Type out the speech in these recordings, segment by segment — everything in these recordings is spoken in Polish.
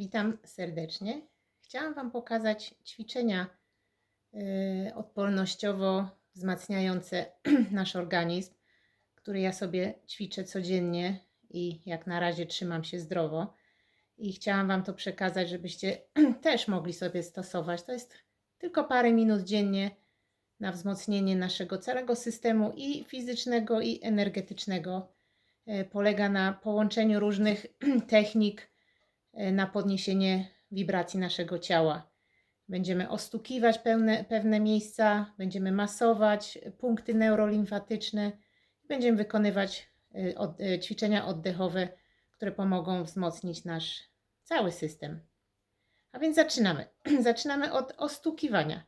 Witam serdecznie. Chciałam Wam pokazać ćwiczenia y, odpornościowo wzmacniające nasz organizm, które ja sobie ćwiczę codziennie i jak na razie trzymam się zdrowo. I chciałam Wam to przekazać, żebyście też mogli sobie stosować. To jest tylko parę minut dziennie na wzmocnienie naszego całego systemu i fizycznego, i energetycznego. Y, Polega na połączeniu różnych technik na podniesienie wibracji naszego ciała. Będziemy ostukiwać pełne, pewne miejsca, będziemy masować punkty neurolimfatyczne, będziemy wykonywać e, od, e, ćwiczenia oddechowe, które pomogą wzmocnić nasz cały system. A więc zaczynamy. Zaczynamy od ostukiwania.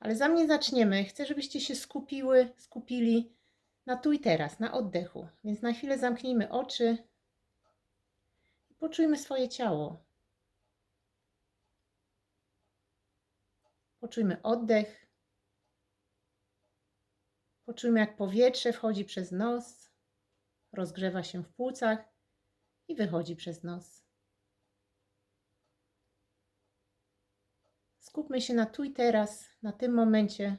Ale zanim zaczniemy, chcę, żebyście się skupiły, skupili na tu i teraz, na oddechu. Więc na chwilę zamknijmy oczy poczujmy swoje ciało. Poczujmy oddech. Poczujmy, jak powietrze wchodzi przez nos, rozgrzewa się w płucach i wychodzi przez nos. Skupmy się na tu i teraz, na tym momencie.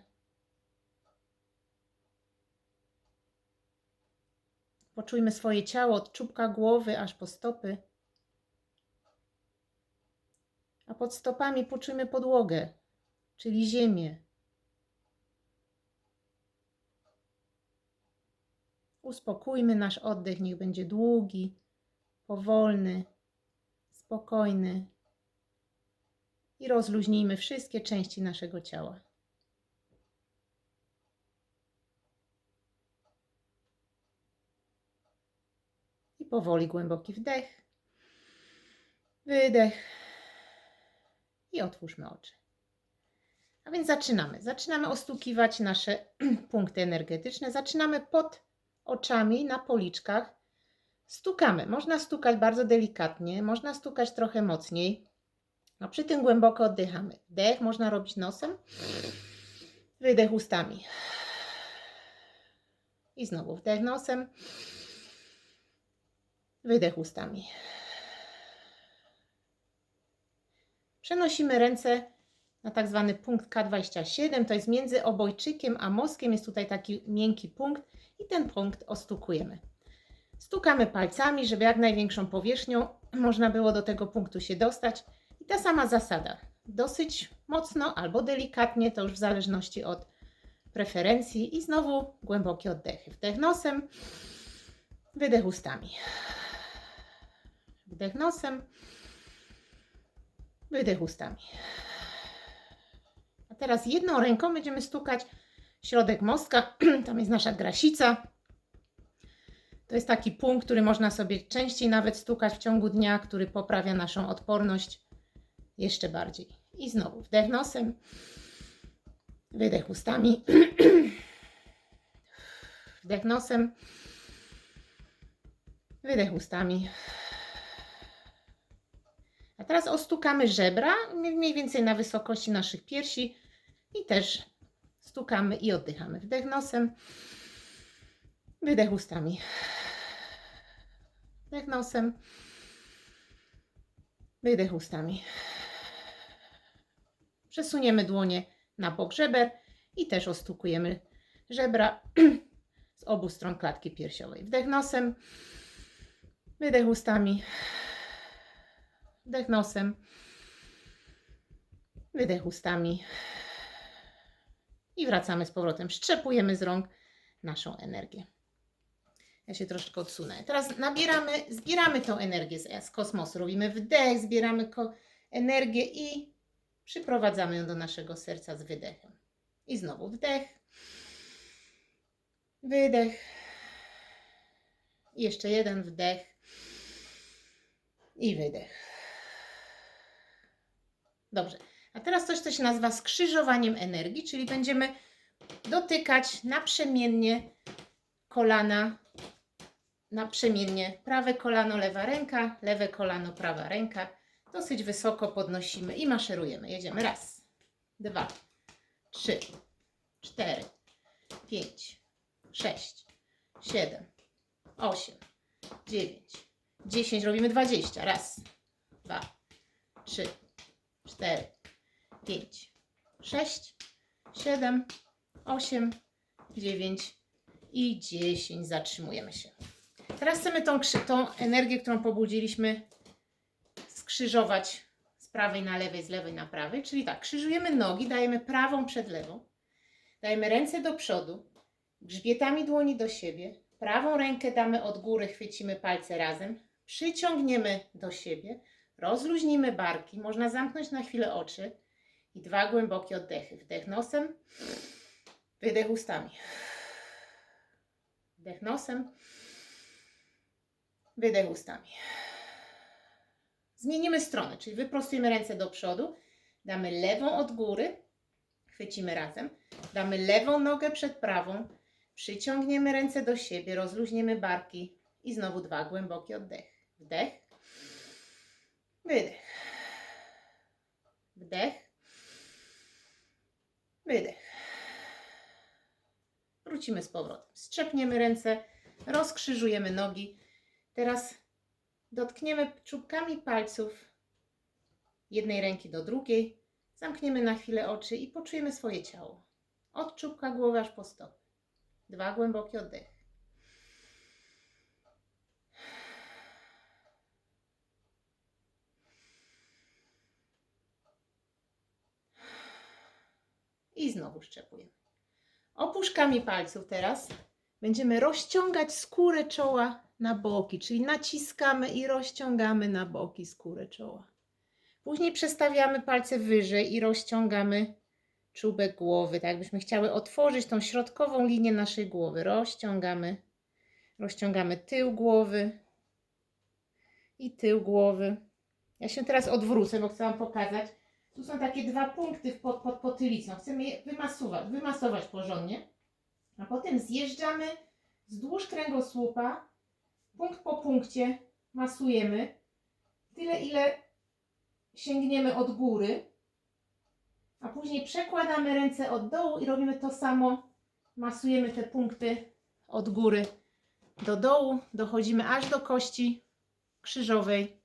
Poczujmy swoje ciało od czubka głowy aż po stopy. Pod stopami poczujmy podłogę, czyli ziemię. Uspokójmy nasz oddech, niech będzie długi, powolny, spokojny. I rozluźnijmy wszystkie części naszego ciała. I powoli głęboki wdech, wydech i otwórzmy oczy. A więc zaczynamy. Zaczynamy ostukiwać nasze punkty energetyczne. Zaczynamy pod oczami, na policzkach. Stukamy. Można stukać bardzo delikatnie, można stukać trochę mocniej. A przy tym głęboko oddychamy. Wdech można robić nosem, wydech ustami. I znowu wdech nosem, wydech ustami. Przenosimy ręce na tak zwany punkt K27, to jest między obojczykiem a mózgiem, jest tutaj taki miękki punkt i ten punkt ostukujemy. Stukamy palcami, żeby jak największą powierzchnią można było do tego punktu się dostać. I ta sama zasada. Dosyć mocno albo delikatnie, to już w zależności od preferencji. I znowu głębokie oddechy. Wdech nosem, wydech ustami. Wdech nosem, wydech ustami. A teraz jedną ręką będziemy stukać środek mostka. Tam jest nasza grasica. To jest taki punkt, który można sobie częściej nawet stukać w ciągu dnia, który poprawia naszą odporność jeszcze bardziej. I znowu wdech nosem, wydech ustami, wdech nosem, wydech ustami. A teraz ostukamy żebra, mniej więcej na wysokości naszych piersi i też stukamy i oddychamy. Wdech nosem, wydech ustami. Wdech nosem, wydech ustami. Przesuniemy dłonie na bok żeber i też ostukujemy żebra z obu stron klatki piersiowej. Wdech nosem, wydech ustami. Wdech nosem, wydech ustami. I wracamy z powrotem. Szczepujemy z rąk naszą energię. Ja się troszeczkę odsunę. Teraz nabieramy, zbieramy tą energię z, z kosmosu. Robimy wdech, zbieramy energię i przyprowadzamy ją do naszego serca z wydechem. I znowu wdech, wydech. I jeszcze jeden wdech i wydech. Dobrze. A teraz coś, co się nazywa skrzyżowaniem energii, czyli będziemy dotykać naprzemiennie kolana, naprzemiennie prawe kolano, lewa ręka, lewe kolano, prawa ręka. Dosyć wysoko podnosimy i maszerujemy. Jedziemy. Raz, dwa, trzy, cztery, pięć, sześć, siedem, osiem, dziewięć, dziesięć. Robimy dwadzieścia. Raz, dwa, trzy, cztery, pięć, sześć, siedem, osiem, dziewięć i dziesięć. Zatrzymujemy się. Teraz chcemy tą, tą energię, którą pobudziliśmy, skrzyżować z prawej na lewej, z lewej na prawej. Czyli tak, krzyżujemy nogi, dajemy prawą przed lewą, dajemy ręce do przodu, grzbietami dłoni do siebie, prawą rękę damy od góry, chwycimy palce razem, przyciągniemy do siebie, rozluźnimy barki, można zamknąć na chwilę oczy i dwa głębokie oddechy. Wdech nosem, wydech ustami. Wdech nosem, wydech ustami. Zmienimy stronę, czyli wyprostujemy ręce do przodu, damy lewą od góry, chwycimy razem, damy lewą nogę przed prawą, przyciągniemy ręce do siebie, rozluźniemy barki i znowu dwa głębokie oddechy. Wdech, wydech, wdech, wydech. Wrócimy z powrotem. Strzepniemy ręce, rozkrzyżujemy nogi. Teraz dotkniemy czubkami palców jednej ręki do drugiej. Zamkniemy na chwilę oczy i poczujemy swoje ciało. Od czubka głowy aż po stopy. Dwa głębokie oddechy. I znowu szczepujemy. Opuszkami palców teraz będziemy rozciągać skórę czoła na boki, czyli naciskamy i rozciągamy na boki skórę czoła. Później przestawiamy palce wyżej i rozciągamy czubek głowy, tak jakbyśmy chciały otworzyć tą środkową linię naszej głowy. Rozciągamy, rozciągamy tył głowy i tył głowy. Ja się teraz odwrócę, bo chcę Wam pokazać. Tu są takie dwa punkty pod, pod potylicą. Chcemy je wymasować, wymasować porządnie. A potem zjeżdżamy wzdłuż kręgosłupa, punkt po punkcie masujemy. Tyle, ile sięgniemy od góry. A później przekładamy ręce od dołu i robimy to samo. Masujemy te punkty od góry do dołu. Dochodzimy aż do kości krzyżowej,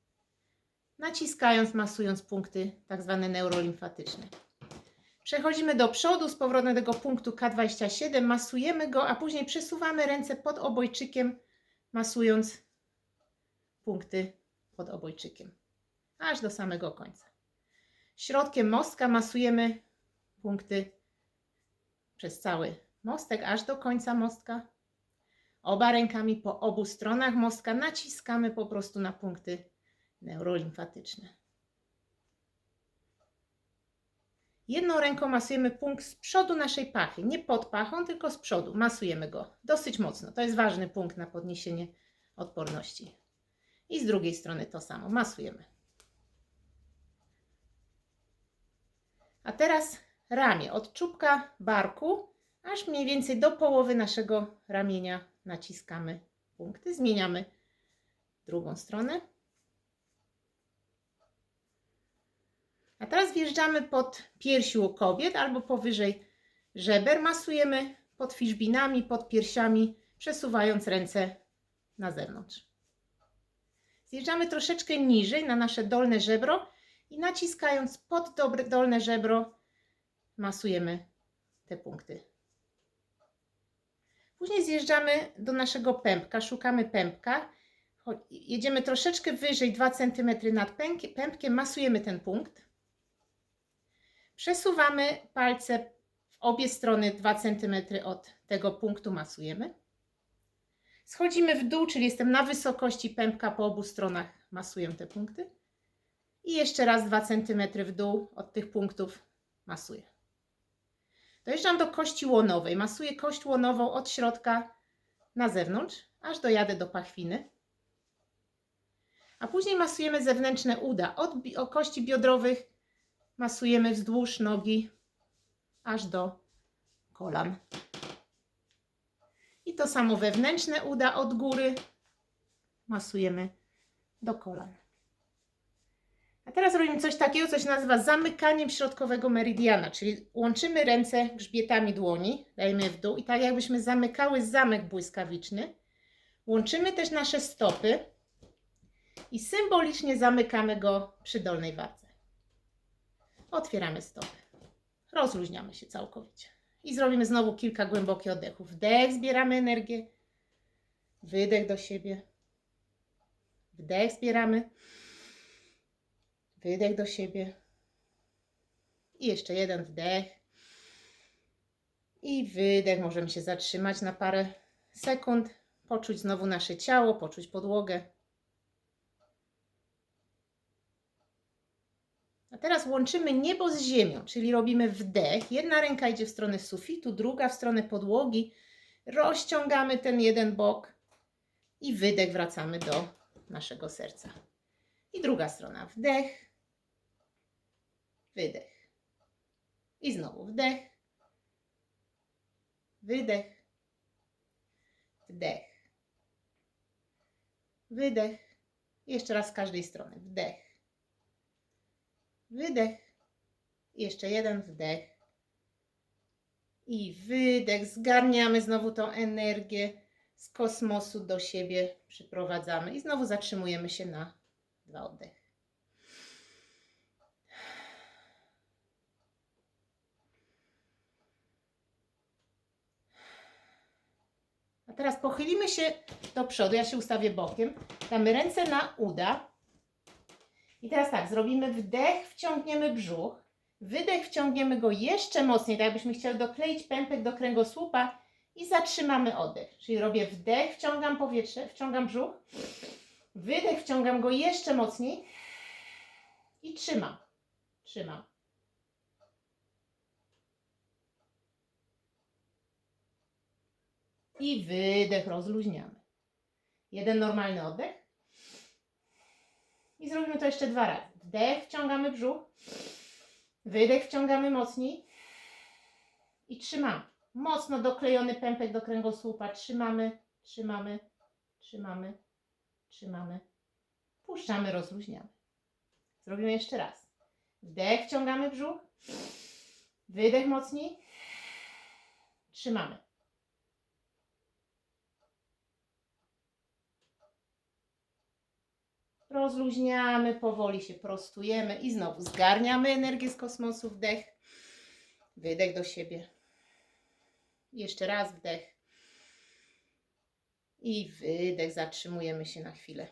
naciskając, masując punkty tak zwane neurolimfatyczne. Przechodzimy do przodu z powrotem do tego punktu K27, masujemy go, a później przesuwamy ręce pod obojczykiem, masując punkty pod obojczykiem, aż do samego końca. Środkiem mostka masujemy punkty przez cały mostek, aż do końca mostka. Oba rękami po obu stronach mostka naciskamy po prostu na punkty neurolimfatyczne. Jedną ręką masujemy punkt z przodu naszej pachy, nie pod pachą, tylko z przodu. Masujemy go dosyć mocno. To jest ważny punkt na podniesienie odporności. I z drugiej strony to samo. Masujemy. A teraz ramię. Od czubka barku aż mniej więcej do połowy naszego ramienia naciskamy punkty. Zmieniamy drugą stronę. A teraz wjeżdżamy pod piersi u kobiet albo powyżej żeber. Masujemy pod fiszbinami, pod piersiami, przesuwając ręce na zewnątrz. Zjeżdżamy troszeczkę niżej na nasze dolne żebro i naciskając pod dobre, dolne żebro masujemy te punkty. Później zjeżdżamy do naszego pępka, szukamy pępka. Jedziemy troszeczkę wyżej, 2 cm nad pępkiem, masujemy ten punkt. Przesuwamy palce w obie strony 2 cm od tego punktu, masujemy. Schodzimy w dół, czyli jestem na wysokości pępka po obu stronach, masuję te punkty. I jeszcze raz 2 cm w dół od tych punktów masuję. Dojeżdżam do kości łonowej. Masuję kość łonową od środka na zewnątrz, aż dojadę do pachwiny. A później masujemy zewnętrzne uda. Od kości biodrowych masujemy wzdłuż nogi, aż do kolan. I to samo wewnętrzne uda od góry masujemy do kolan. A teraz robimy coś takiego, co się nazywa zamykaniem środkowego meridiana, czyli łączymy ręce grzbietami dłoni, dajemy je w dół i tak jakbyśmy zamykały zamek błyskawiczny. Łączymy też nasze stopy i symbolicznie zamykamy go przy dolnej wardze. Otwieramy stopy. Rozluźniamy się całkowicie. I zrobimy znowu kilka głębokich oddechów. Wdech, zbieramy energię. Wydech do siebie. Wdech, zbieramy. Wydech do siebie. I jeszcze jeden wdech. I wydech. Możemy się zatrzymać na parę sekund. Poczuć znowu nasze ciało, poczuć podłogę. A teraz łączymy niebo z ziemią, czyli robimy wdech. Jedna ręka idzie w stronę sufitu, druga w stronę podłogi. Rozciągamy ten jeden bok i wydech wracamy do naszego serca. I druga strona wdech, wydech. I znowu wdech, wydech, wdech, wydech. I jeszcze raz z każdej strony wdech, wydech. Jeszcze jeden wdech. I wydech. Zgarniamy znowu tą energię z kosmosu do siebie, przyprowadzamy i znowu zatrzymujemy się na dwa oddechy. A teraz pochylimy się do przodu. Ja się ustawię bokiem. Damy ręce na uda. I teraz tak, zrobimy wdech, wciągniemy brzuch. Wydech, wciągniemy go jeszcze mocniej, tak jakbyśmy chcieli dokleić pępek do kręgosłupa i zatrzymamy oddech. Czyli robię wdech, wciągam powietrze, wciągam brzuch. Wydech, wciągam go jeszcze mocniej i trzymam. Trzymam. I wydech, rozluźniamy. Jeden normalny oddech. I zrobimy to jeszcze dwa razy. Wdech, wciągamy brzuch. Wydech, wciągamy mocniej. I trzymamy. Mocno doklejony pępek do kręgosłupa. Trzymamy, trzymamy, trzymamy, trzymamy. Puszczamy, rozluźniamy. Zrobimy jeszcze raz. Wdech, wciągamy brzuch. Wydech mocniej. Trzymamy. Rozluźniamy, powoli się prostujemy i znowu zgarniamy energię z kosmosu. Wdech, wydech do siebie. Jeszcze raz wdech. I wydech. Zatrzymujemy się na chwilę.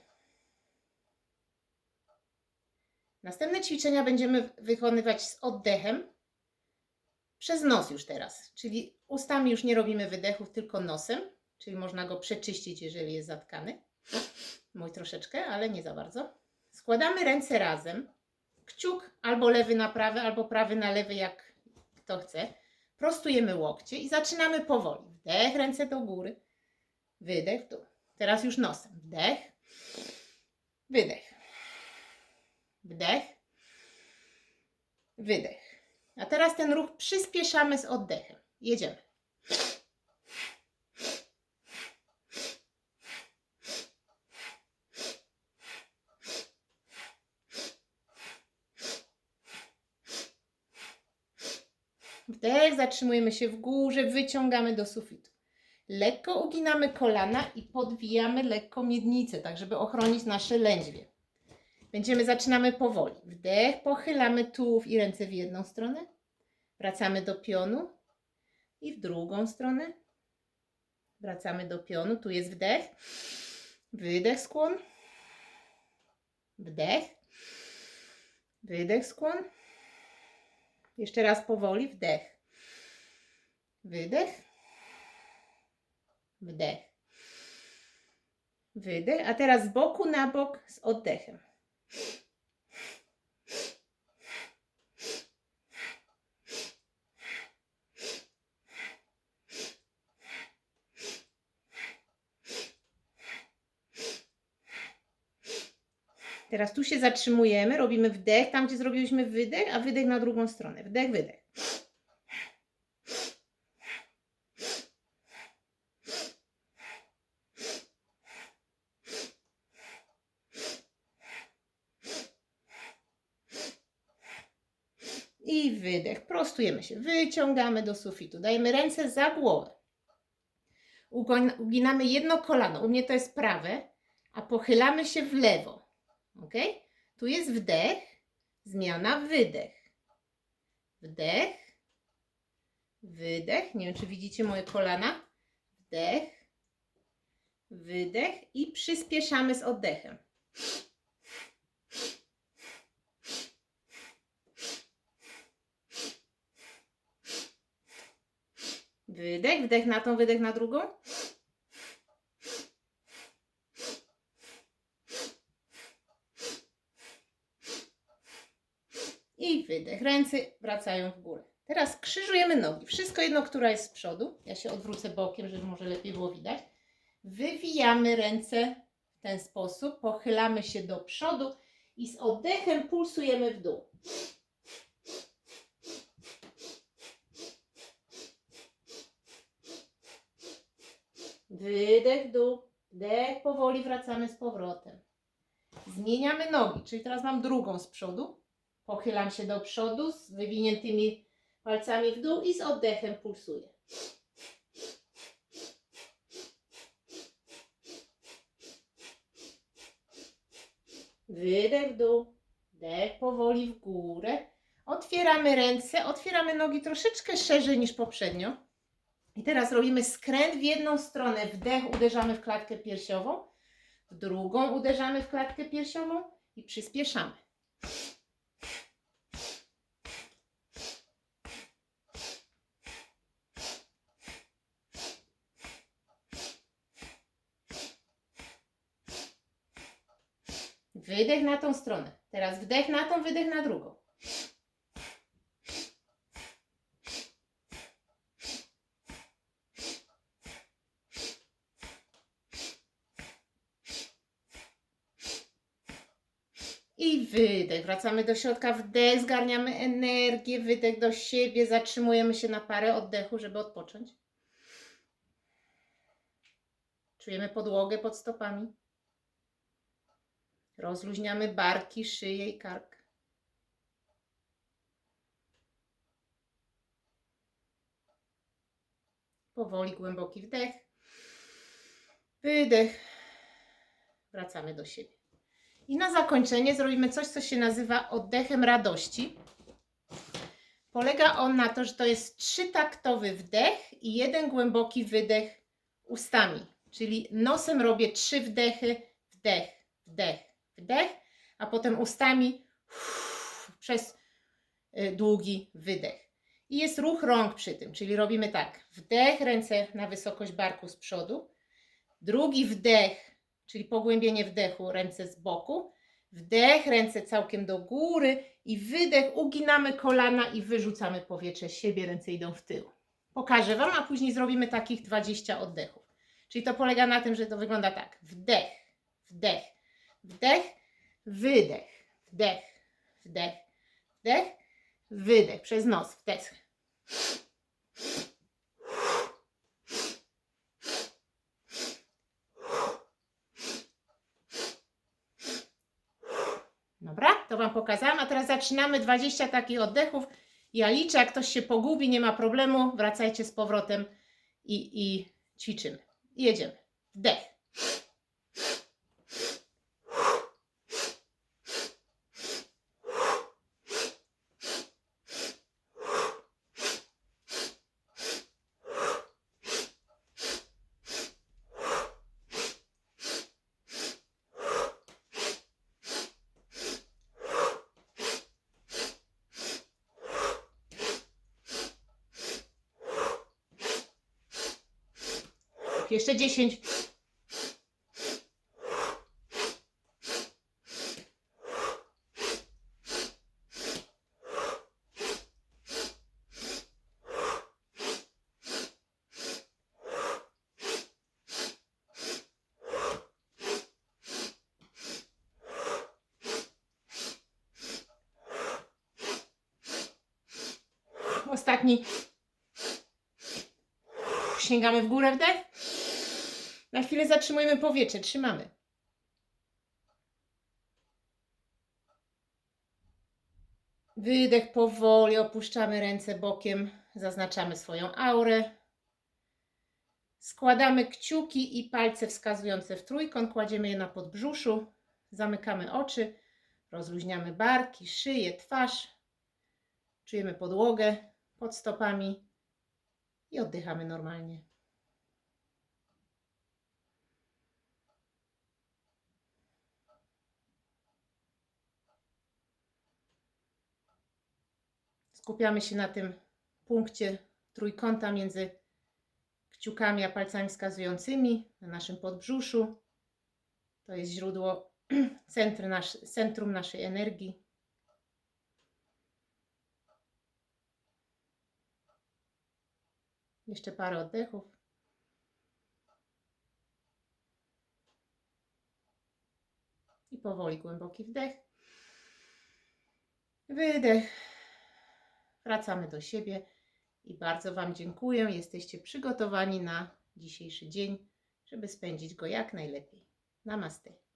Następne ćwiczenia będziemy wykonywać z oddechem przez nos już teraz. Czyli ustami już nie robimy wydechów, tylko nosem. Czyli można go przeczyścić, jeżeli jest zatkany. Mój troszeczkę, ale nie za bardzo. Składamy ręce razem. Kciuk albo lewy na prawy, albo prawy na lewy, jak kto chce. Prostujemy łokcie i zaczynamy powoli. Wdech, ręce do góry. Wydech w dół. Teraz już nosem. Wdech. Wydech. Wdech. Wydech. A teraz ten ruch przyspieszamy z oddechem. Jedziemy. Wdech, zatrzymujemy się w górze, wyciągamy do sufitu. Lekko uginamy kolana i podwijamy lekko miednicę, tak żeby ochronić nasze lędźwie. Będziemy, zaczynamy powoli. Wdech, pochylamy tułów i ręce w jedną stronę. Wracamy do pionu i w drugą stronę. Wracamy do pionu, tu jest wdech. Wydech, skłon. Wdech. Wydech, skłon. Jeszcze raz powoli, wdech. Wydech. Wdech. Wydech. A teraz z boku na bok z oddechem. Teraz tu się zatrzymujemy, robimy wdech, tam gdzie zrobiliśmy wydech, a wydech na drugą stronę. Wdech, wydech. I wydech. Prostujemy się. Wyciągamy do sufitu. Dajemy ręce za głowę. Uginamy jedno kolano. U mnie to jest prawe, a pochylamy się w lewo. Ok? Tu jest wdech, zmiana, wydech. Wdech. Wydech. Nie wiem, czy widzicie moje kolana. Wdech. Wydech. I przyspieszamy z oddechem. Wydech, wdech na tą, wydech na drugą. I wydech. Ręce wracają w górę. Teraz krzyżujemy nogi. Wszystko jedno, która jest z przodu. Ja się odwrócę bokiem, żeby może lepiej było widać. Wywijamy ręce w ten sposób. Pochylamy się do przodu i z oddechem pulsujemy w dół. Wydech w dół, wdech, powoli wracamy z powrotem. Zmieniamy nogi, czyli teraz mam drugą z przodu. Pochylam się do przodu z wywiniętymi palcami w dół i z oddechem pulsuję. Wydech w dół, wdech powoli w górę. Otwieramy ręce, otwieramy nogi troszeczkę szerzej niż poprzednio. I teraz robimy skręt w jedną stronę. Wdech uderzamy w klatkę piersiową, w drugą uderzamy w klatkę piersiową i przyspieszamy. Wydech na tą stronę. Teraz wdech na tą, wydech na drugą. I wydech. Wracamy do środka. Wdech, zgarniamy energię. Wydech do siebie. Zatrzymujemy się na parę oddechu, żeby odpocząć. Czujemy podłogę pod stopami. Rozluźniamy barki, szyję i kark. Powoli głęboki wdech. Wydech. Wracamy do siebie. I na zakończenie zrobimy coś, co się nazywa oddechem radości. Polega on na to, że to jest trzytaktowy wdech i jeden głęboki wydech ustami. Czyli nosem robię trzy wdechy, wdech, wdech, wdech, a potem ustami przez y, długi wydech. I jest ruch rąk przy tym, czyli robimy tak: wdech, ręce na wysokość barku z przodu, drugi wdech, czyli pogłębienie wdechu, ręce z boku, wdech, ręce całkiem do góry i wydech, uginamy kolana i wyrzucamy powietrze siebie, ręce idą w tył. Pokażę Wam, a później zrobimy takich 20 oddechów. Czyli to polega na tym, że to wygląda tak: wdech, wdech, wdech, wydech, wdech, wdech, wdech, wydech przez nos, wdech. Dobra, to Wam pokazałam, a teraz zaczynamy 20 takich oddechów. Ja liczę, jak ktoś się pogubi, nie ma problemu, wracajcie z powrotem i, i ćwiczymy. Jedziemy. Wdech. Jeszcze 10. Ostatni. Sięgamy w górę wdech. Zatrzymujemy powietrze, trzymamy. Wydech powoli, opuszczamy ręce bokiem, zaznaczamy swoją aurę. Składamy kciuki i palce wskazujące w trójkąt, kładziemy je na podbrzuszu, zamykamy oczy, rozluźniamy barki, szyję, twarz. Czujemy podłogę pod stopami i oddychamy normalnie. Skupiamy się na tym punkcie trójkąta między kciukami a palcami wskazującymi na naszym podbrzuszu. To jest źródło, centrum, nasz, centrum naszej energii. Jeszcze parę oddechów. I powoli głęboki wdech. Wydech. Wracamy do siebie i bardzo Wam dziękuję. Jesteście przygotowani na dzisiejszy dzień, żeby spędzić go jak najlepiej. Namaste.